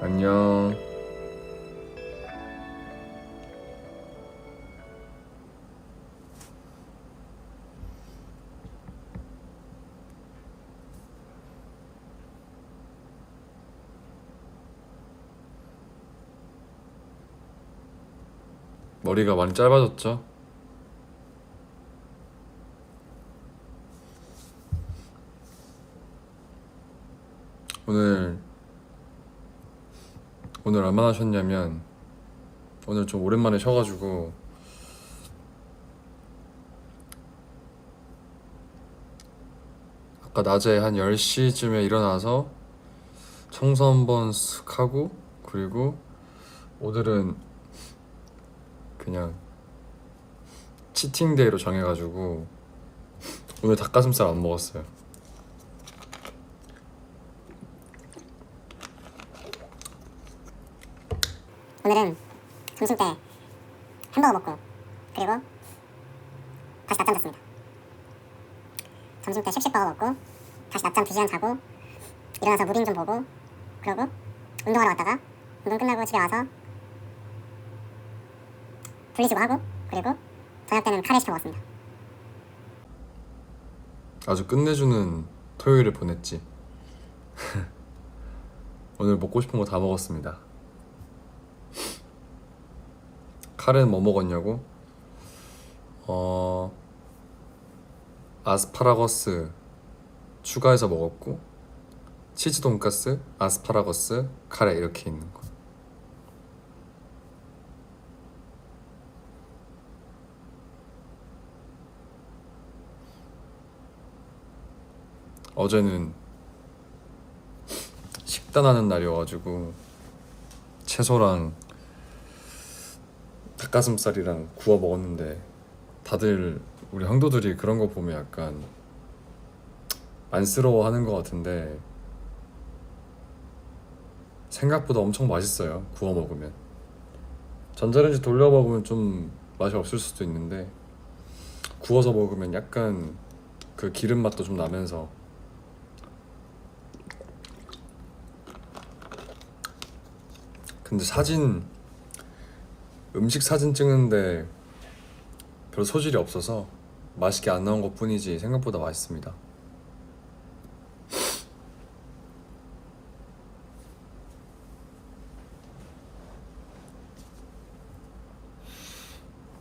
안녕. 머리가 많이 짧아졌죠? 오늘 오늘 얼마나 쉬었냐면 오늘 좀 오랜만에 쉬어가지고 아까 낮에 한 10시쯤에 일어나서 청소 한번 쓱 하고 그리고 오늘은 그냥 치팅데이로 정해가지고 오늘 닭가슴살 안 먹었어요 오늘은 점심 때 햄버거 먹고 그리고 다시 낮잠 잤습니다. 점심 때 쉑쉑버거 먹고 다시 낮잠 2시간 자고 일어나서 무빙 좀 보고 그러고 운동하러 갔다가 운동 끝나고 집에 와서 분리수거 하고 그리고 저녁 때는 카레 시켜 먹었습니다. 아주 끝내주는 토요일을 보냈지. 오늘 먹고 싶은 거 다 먹었습니다. 카레는 뭐 먹었냐고? 어 아스파라거스 추가해서 먹었고 치즈 돈까스, 아스파라거스, 카레 이렇게 있는 거. 어제는 식단하는 날이어가지고 채소랑 닭가슴살이랑 구워 먹었는데 다들 우리 형도들이 그런 거 보면 약간 안쓰러워하는 것 같은데 생각보다 엄청 맛있어요 구워 먹으면. 전자레인지 돌려 먹으면 좀 맛이 없을 수도 있는데 구워서 먹으면 약간 그 기름 맛도 좀 나면서 근데 사진 음식 사진 찍는데 별 소질이 없어서 맛있게 안 나온 것 뿐이지 생각보다 맛있습니다.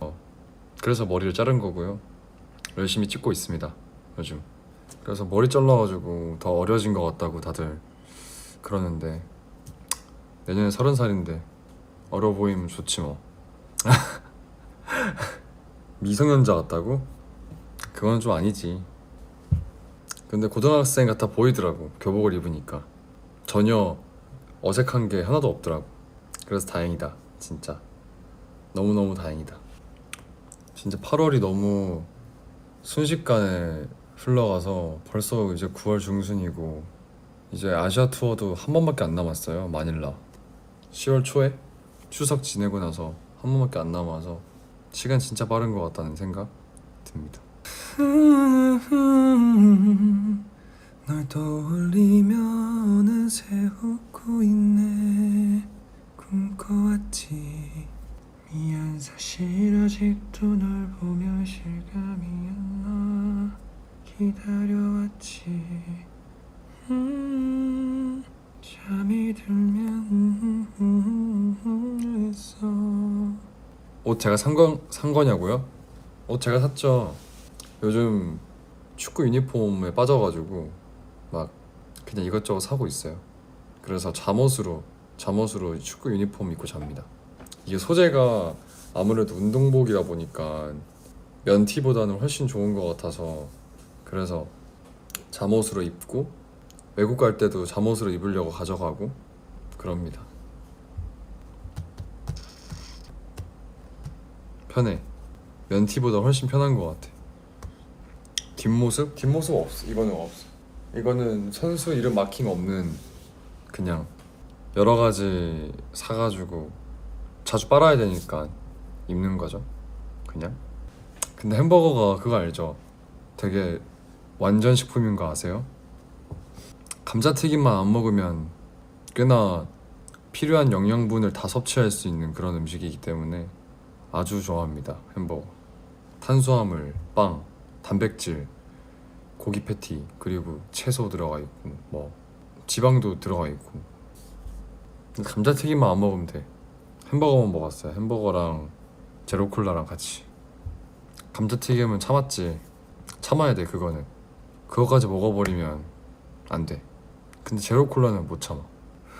어, 그래서 머리를 자른 거고요. 열심히 찍고 있습니다. 요즘. 그래서 머리 잘라가지고 더 어려진 것 같다고 다들 그러는데 내년에 서른 살인데 어려 보이면 좋지 뭐. 미성년자 같다고? 그건 좀 아니지. 근데 고등학생 같아 보이더라고 교복을 입으니까 전혀 어색한 게 하나도 없더라고. 그래서 다행이다 진짜 너무 너무 다행이다. 진짜 8월이 너무 순식간에 흘러가서 벌써 이제 9월 중순이고 이제 아시아 투어도 한 번밖에 안 남았어요 마닐라. 10월 초에 추석 지내고 나서 한 번밖에 안 남아서 시간 진짜 빠른 것 같다는 생각 듭니다. 널 떠올리며 어느새 웃고 있네. 꿈꿔왔지. 미안 사실 아직도 널 보며 실감이 안 나. 기다려왔지. 음, 잠이 들면 했어. 옷 제가 산, 거, 산 거냐고요? 옷 제가 샀죠. 요즘 축구 유니폼에 빠져가지고 막 그냥 이것저것 사고 있어요. 그래서 잠옷으로 잠옷으로 축구 유니폼 입고 잡니다. 이게 소재가 아무래도 운동복이다 보니까 면티보다는 훨씬 좋은 것 같아서 그래서 잠옷으로 입고 외국 갈 때도 잠옷으로 입으려고 가져가고 그럽니다. 편해. 면티보다 훨씬 편한 것 같아. 뒷모습? 뒷모습 없어. 이거는 없어. 이거는 선수 이름 마킹 없는 그냥 여러 가지 사가지고 자주 빨아야 되니까 입는 거죠. 그냥. 근데 햄버거가 그거 알죠? 되게 완전 식품인 거 아세요? 감자튀김만 안 먹으면 꽤나 필요한 영양분을 다 섭취할 수 있는 그런 음식이기 때문에 아주 좋아합니다. 햄버거. 탄수화물, 빵, 단백질, 고기 패티, 그리고 채소 들어가 있고 뭐 지방도 들어가 있고 감자튀김만 안 먹으면 돼. 햄버거만 먹었어요. 햄버거랑 제로콜라랑 같이. 감자튀김은 참았지. 참아야 돼 그거는. 그거까지 먹어버리면 안 돼. 근데 제로콜라는 못 참아.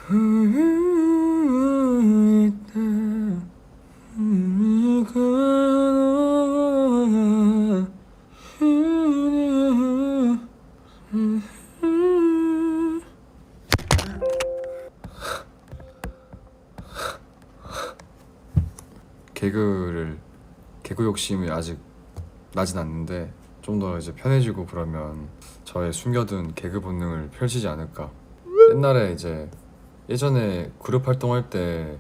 개그를 개그 욕심이 아직 나진 않는데 좀 더 이제 편해지고 그러면 저의 숨겨둔 개그 본능을 펼치지 않을까. 옛날에 이제 예전에 그룹 활동할 때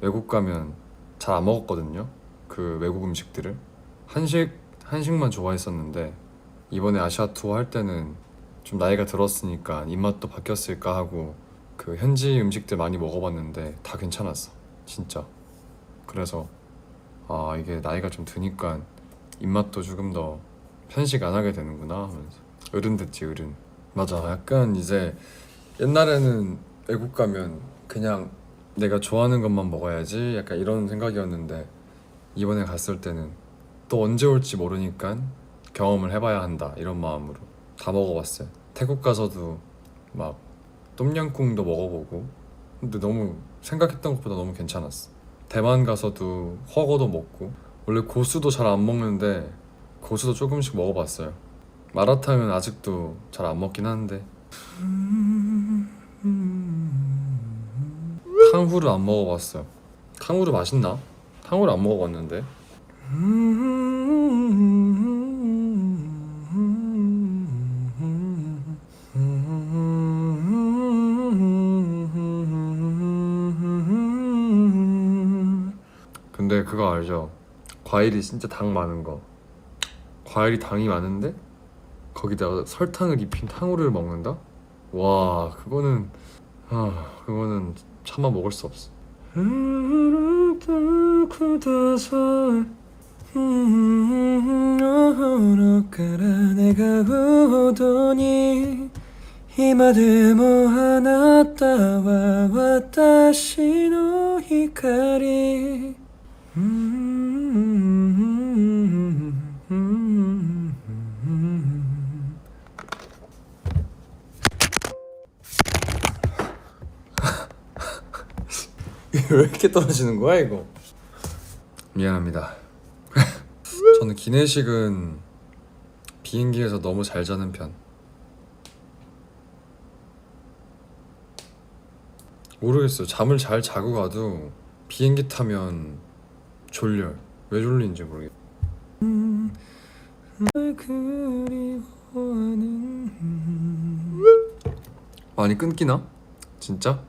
외국 가면 잘 안 먹었거든요. 그 외국 음식들을 한식 한식만 좋아했었는데 이번에 아시아 투어 할 때는 좀 나이가 들었으니까 입맛도 바뀌었을까 하고 그 현지 음식들 많이 먹어봤는데 다 괜찮았어. 진짜. 그래서 아 이게 나이가 좀 드니까 입맛도 조금 더 편식 안 하게 되는구나 하면서 어른 됐지 어른 맞아 약간 이제 옛날에는 외국 가면 그냥 내가 좋아하는 것만 먹어야지 약간 이런 생각이었는데 이번에 갔을 때는 또 언제 올지 모르니까 경험을 해봐야 한다 이런 마음으로 다 먹어봤어요. 태국 가서도 막 똠양꿍도 먹어보고 근데 너무 생각했던 것보다 너무 괜찮았어. 대만 가서도 허거도 먹고 원래 고수도 잘 안 먹는데 고수도 조금씩 먹어봤어요. 마라탕은 아직도 잘 안 먹긴 하는데. 탕후루 안 먹어봤어요. 탕후루 맛있나? 탕후루 안 먹어봤는데 근데 그거 알죠? 과일이 진짜 당 많은 거. 과일이 당이 많은데 거기다가 설탕을 입힌 탕후루를 먹는다? 와, 그거는 아, 그거는 차마 먹을 수 없어. てください。心から願うほどに今でもあなたは私の光、うん。왜 이렇게 떨어지는 거야 이거? 미안합니다. 저는 기내식은 비행기에서 너무 잘 자는 편. 모르겠어요. 잠을 잘 자고 가도 비행기 타면 졸려. 왜 졸린지 모르겠. 많이 끊기나? 진짜?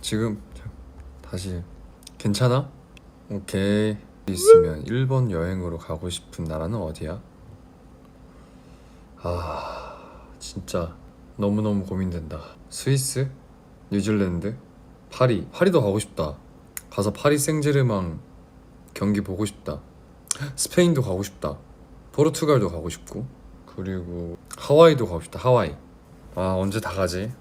지금 다시 괜찮아? 오케이. 있으면 일본 여행으로 가고 싶은 나라는 어디야? 아 진짜 너무너무 고민된다. 스위스? 뉴질랜드? 파리? 파리도 가고 싶다. 가서 파리 생제르맹 경기 보고 싶다. 스페인도 가고 싶다. 포르투갈도 가고 싶고 그리고 하와이도 가고 싶다. 하와이. 아 언제 다 가지?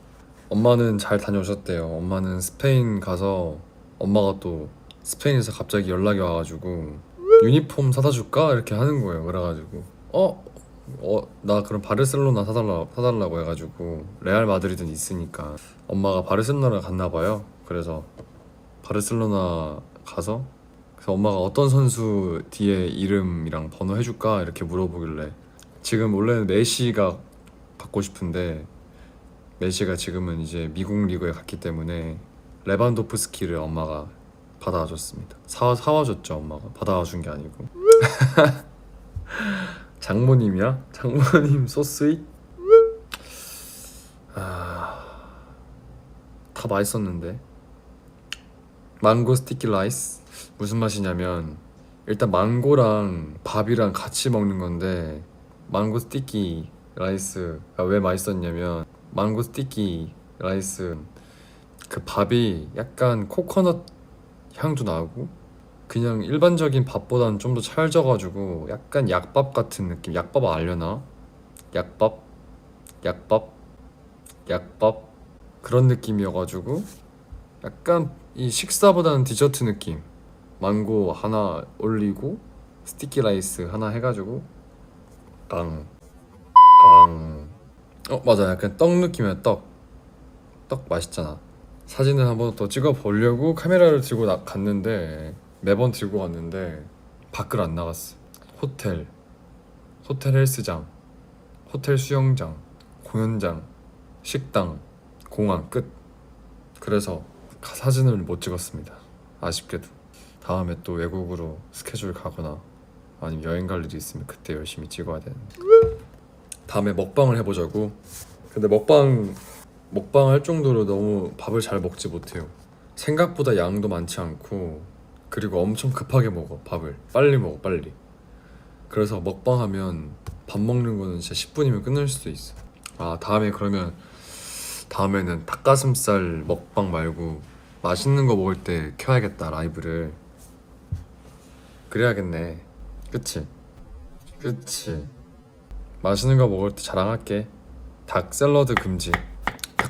엄마는 잘 다녀오셨대요. 엄마는 스페인 가서 엄마가 또 스페인에서 갑자기 연락이 와가지고 유니폼 사다 줄까 이렇게 하는 거예요. 그래가지고 어? 어, 나 그럼 바르셀로나 사달라, 사달라고 해가지고 레알 마드리드는 있으니까 엄마가 바르셀로나 갔나 봐요. 그래서 바르셀로나 가서 그래서 엄마가 어떤 선수 뒤에 이름이랑 번호 해줄까 이렇게 물어보길래 지금 원래는 메시가 받고 싶은데 메시가 지금은 이제 미국 리그에 갔기 때문에 레반도프스키를 엄마가 받아줬습니다. 사 사와줬죠 엄마가 받아준 게 아니고. 장모님이야? 장모님 소스윗? 아, 다 맛있었는데. 망고 스티키 라이스 무슨 맛이냐면 일단 망고랑 밥이랑 같이 먹는 건데 망고 스티키 라이스가 왜 맛있었냐면 망고 스티키 라이스 그 밥이 약간 코코넛 향도 나고 그냥 일반적인 밥보다는 좀 더 찰져가지고 약간 약밥 같은 느낌 약밥 알려나? 약밥? 약밥? 약밥? 그런 느낌이어가지고 약간 이 식사보다는 디저트 느낌 망고 하나 올리고 스티키 라이스 하나 해가지고 깡 깡. 어 맞아 약간 떡 느낌이야 떡. 떡 맛있잖아. 사진을 한 번 더 찍어 보려고 카메라를 들고 나, 갔는데 매번 들고 갔는데 밖을 안 나갔어. 호텔, 호텔 헬스장, 호텔 수영장, 공연장, 식당, 공항 끝. 그래서 가- 사진을 못 찍었습니다. 아쉽게도 다음에 또 외국으로 스케줄 가거나 아니면 여행 갈 일이 있으면 그때 열심히 찍어야 되는데. 다음에 먹방을 해보자고. 근데 먹방 먹방 할 정도로 너무 밥을 잘 먹지 못해요. 생각보다 양도 많지 않고 그리고 엄청 급하게 먹어 밥을 빨리 먹어 빨리. 그래서 먹방하면 밥 먹는 거는 진짜 10분이면 끝날 수도 있어. 아 다음에 그러면 다음에는 닭가슴살 먹방 말고 맛있는 거 먹을 때 켜야겠다 라이브를. 그래야겠네. 그치? 그치? 맛있는 거 먹을 때 자랑할게. 닭 샐러드 금지.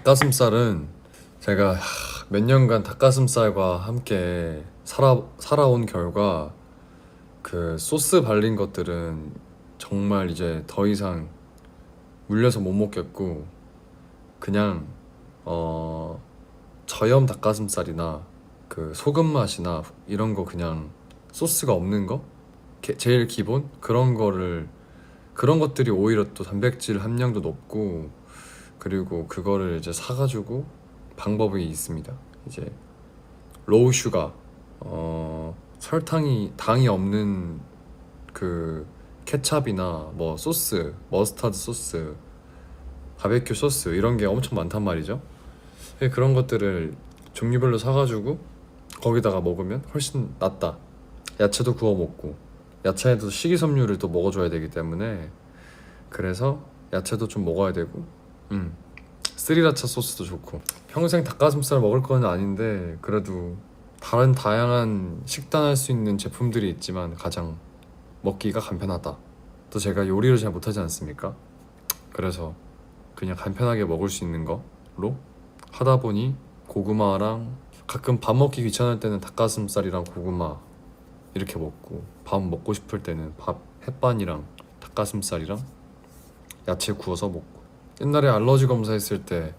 닭가슴살은 제가 하, 몇 년간 닭가슴살과 함께 살아 살아온 결과 그 소스 발린 것들은 정말 이제 더 이상 물려서 못 먹겠고 그냥 어 저염 닭가슴살이나 그 소금 맛이나 이런 거 그냥 소스가 없는 거? 게- 제일 기본? 그런 거를 그런 것들이 오히려 또 단백질 함량도 높고 그리고 그거를 이제 사가지고 방법이 있습니다. 이제 로우 슈가 어 설탕이 당이 없는 그 케찹이나 뭐 소스 머스타드 소스 바베큐 소스 이런 게 엄청 많단 말이죠. 예, 그런 것들을 종류별로 사가지고 거기다가 먹으면 훨씬 낫다. 야채도 구워 먹고 야채에도 식이섬유를 또 먹어줘야 되기 때문에 그래서 야채도 좀 먹어야 되고 음. 스리라차 소스도 좋고. 평생 닭가슴살 먹을 건 아닌데 그래도 다른 다양한 식단할 수 있는 제품들이 있지만 가장 먹기가 간편하다. 또 제가 요리를 잘 못하지 않습니까? 그래서 그냥 간편하게 먹을 수 있는 거로 하다 보니 고구마랑 가끔 밥 먹기 귀찮을 때는 닭가슴살이랑 고구마 이렇게 먹고 밥 먹고 싶을 때는 밥 햇반이랑 닭가슴살이랑 야채 구워서 먹고 옛날에 알러지 검사했을 때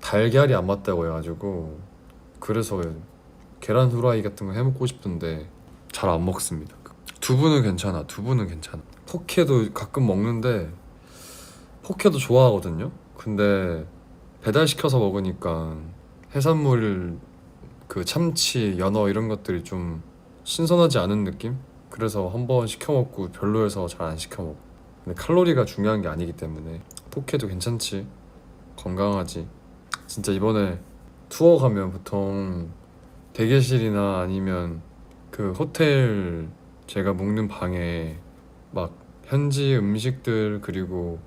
달걀이 안 맞다고 해가지고 그래서 계란 후라이 같은 거 해먹고 싶은데 잘 안 먹습니다. 두부는 괜찮아 두부는 괜찮아. 포케도 가끔 먹는데 포케도 좋아하거든요. 근데 배달시켜서 먹으니까 해산물 그 참치 연어 이런 것들이 좀 신선하지 않은 느낌? 그래서 한번 시켜 먹고 별로여서 잘 안 시켜 먹어 근데 칼로리가 중요한 게 아니기 때문에 포케도 괜찮지? 건강하지? 진짜 이번에 투어 가면 보통 대기실이나 아니면 그 호텔 제가 묵는 방에 막 현지 음식들 그리고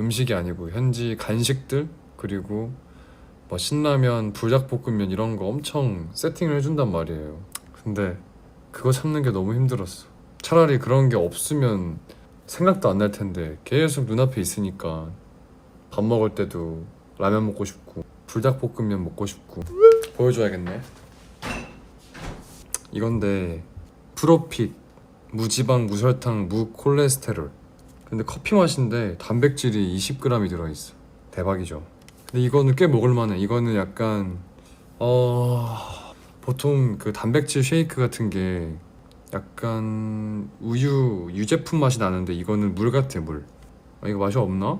음식이 아니고 현지 간식들 그리고 뭐 신라면 불닭볶음면 이런 거 엄청 세팅을 해준단 말이에요. 근데 그거 참는 게 너무 힘들었어. 차라리 그런 게 없으면 생각도 안 날 텐데 계속 눈앞에 있으니까 밥 먹을 때도 라면 먹고 싶고 불닭볶음면 먹고 싶고. 보여줘야겠네. 이건데 프로핏 무지방 무설탕 무콜레스테롤. 근데 커피 맛인데 단백질이 20g이 들어있어. 대박이죠. 근데 이거는 꽤 먹을만해. 이거는 약간 어 보통 그 단백질 쉐이크 같은 게 약간 우유 유제품 맛이 나는데 이거는 물 같아 물. 아, 이거 맛이 없나?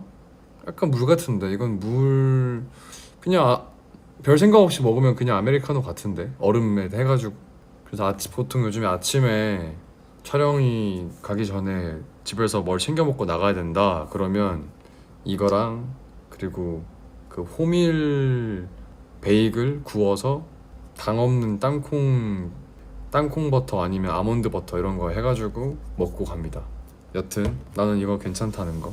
약간 물 같은데 이건 물 그냥 아- 별 생각 없이 먹으면 그냥 아메리카노 같은데 얼음에 해가지고 그래서 아침 보통 요즘에 아침에 촬영이 가기 전에 집에서 뭘 챙겨 먹고 나가야 된다 그러면 이거랑 그리고 그 호밀 베이글 구워서 당 없는 땅콩 땅콩 버터 아니면 아몬드 버터 이런 거 해가지고 먹고 갑니다. 여튼 나는 이거 괜찮다는 거.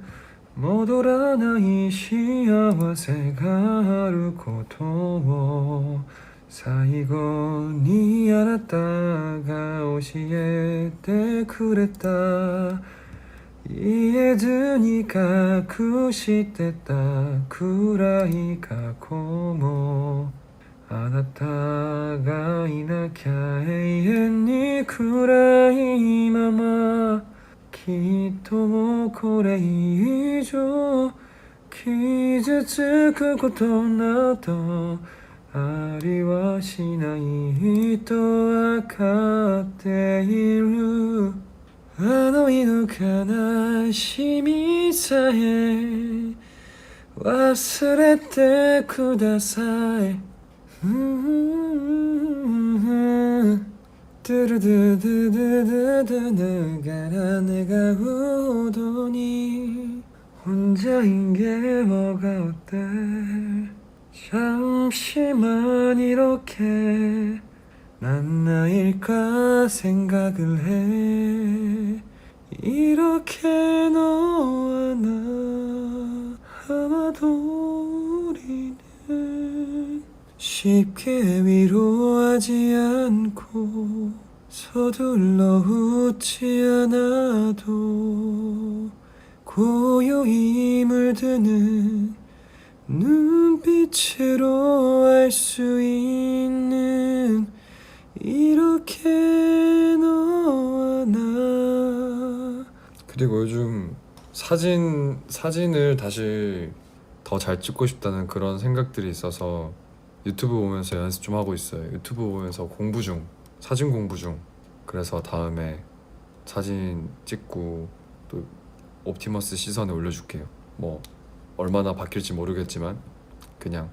戻らない幸せがあることを最後にあなたが教えてくれた。言えずに隠してた暗い過去も。あなたがいなきゃ永遠に暗いまま。きっともこれ以上傷つくことなどありはしないとわかっている。あの日の悲しみさえ忘れてください。うん。 두루두두두두두 가라 내가 오더니 혼자인 게 뭐가 어때? 잠시만 이렇게 난 나일까 생각을 해. 이렇게 너와 나 아마도 우리는 쉽게 위로하지 않고 서둘러 웃지 않아도 고요히 물드는 눈빛으로 알 수 있는 이렇게 너와 나. 그리고 요즘 사진 사진을 다시 더 잘 찍고 싶다는 그런 생각들이 있어서 유튜브 보면서 연습 좀 하고 있어요. 유튜브 보면서 공부 중 사진 공부 중 그래서 다음에 사진 찍고 또 옵티머스 시선에 올려줄게요. 뭐 얼마나 바뀔지 모르겠지만 그냥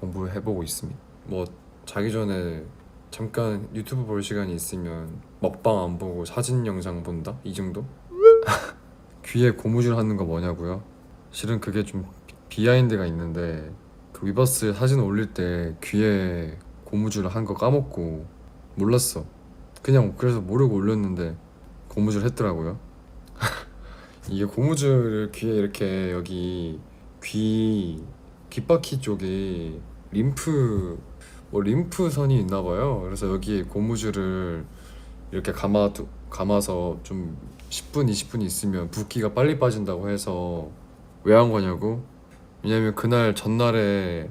공부해보고 있습니다. 뭐 자기 전에 잠깐 유튜브 볼 시간이 있으면 먹방 안 보고 사진 영상 본다 이 정도? 귀에 고무줄 하는 거 뭐냐고요? 실은 그게 좀 비- 비하인드가 있는데 그 위버스 사진 올릴 때 귀에 고무줄 한 거 까먹고 몰랐어. 그냥 그래서 모르고 올렸는데 고무줄 했더라고요. 이게 고무줄을 귀에 이렇게 여기 귀 귓바퀴 쪽에 림프 뭐 림프선이 있나 봐요. 그래서 여기 고무줄을 이렇게 감아 두, 감아서 좀 10분 20분 있으면 붓기가 빨리 빠진다고 해서 왜 한 거냐고? 왜냐면 그날 전날에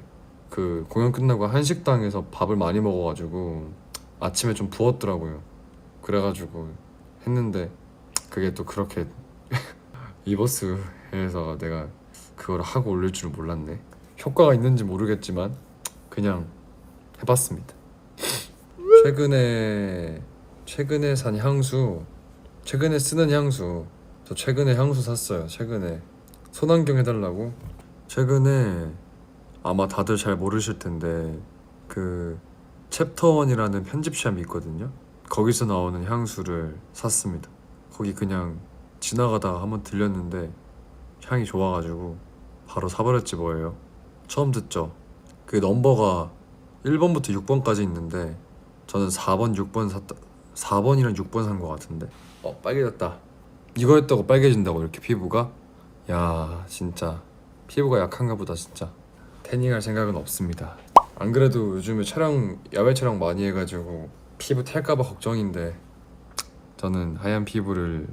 그 공연 끝나고 한식당에서 밥을 많이 먹어가지고 아침에 좀 부었더라고요. 그래가지고 했는데 그게 또 그렇게 이버스에서 내가 그걸 하고 올릴 줄 몰랐네. 효과가 있는지 모르겠지만 그냥 해봤습니다. 최근에 최근에 산 향수, 최근에 쓰는 향수. 저 최근에 향수 샀어요. 최근에 손안경 해달라고. 최근에 아마 다들 잘 모르실 텐데 그 챕터 원이라는 편집샵이 있거든요. 거기서 나오는 향수를 샀습니다. 거기 그냥 지나가다가 한번 들렸는데 향이 좋아가지고 바로 사버렸지 뭐예요. 처음 듣죠. 그 넘버가 1번부터 6번까지 있는데 저는 4번, 6번 샀다. 4번이랑 6번 산 것 같은데. 어 빨개졌다. 이거 했다고 빨개진다고 이렇게 피부가? 야 진짜 피부가 약한가 보다 진짜. 태닝할 생각은 없습니다. 안 그래도 요즘에 촬영 야외 촬영 많이 해가지고 피부 탈까봐 걱정인데 저는 하얀 피부를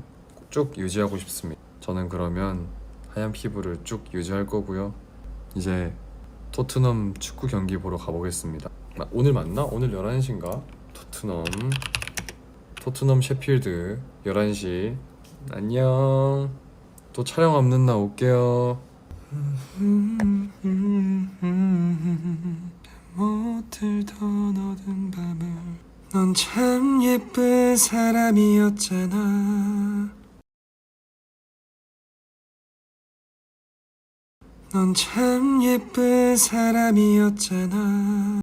쭉 유지하고 싶습니다. 저는 그러면 하얀 피부를 쭉 유지할 거고요. 이제 토트넘 축구 경기 보러 가보겠습니다. 아, 오늘 맞나? 오늘 11시인가? 토트넘 토트넘 셰필드 11시 안녕 또 촬영 없는 날 올게요 못 들던 어두운 밤을 넌 참 예쁜 사람이었잖아. 넌 참 예쁜 사람이었잖아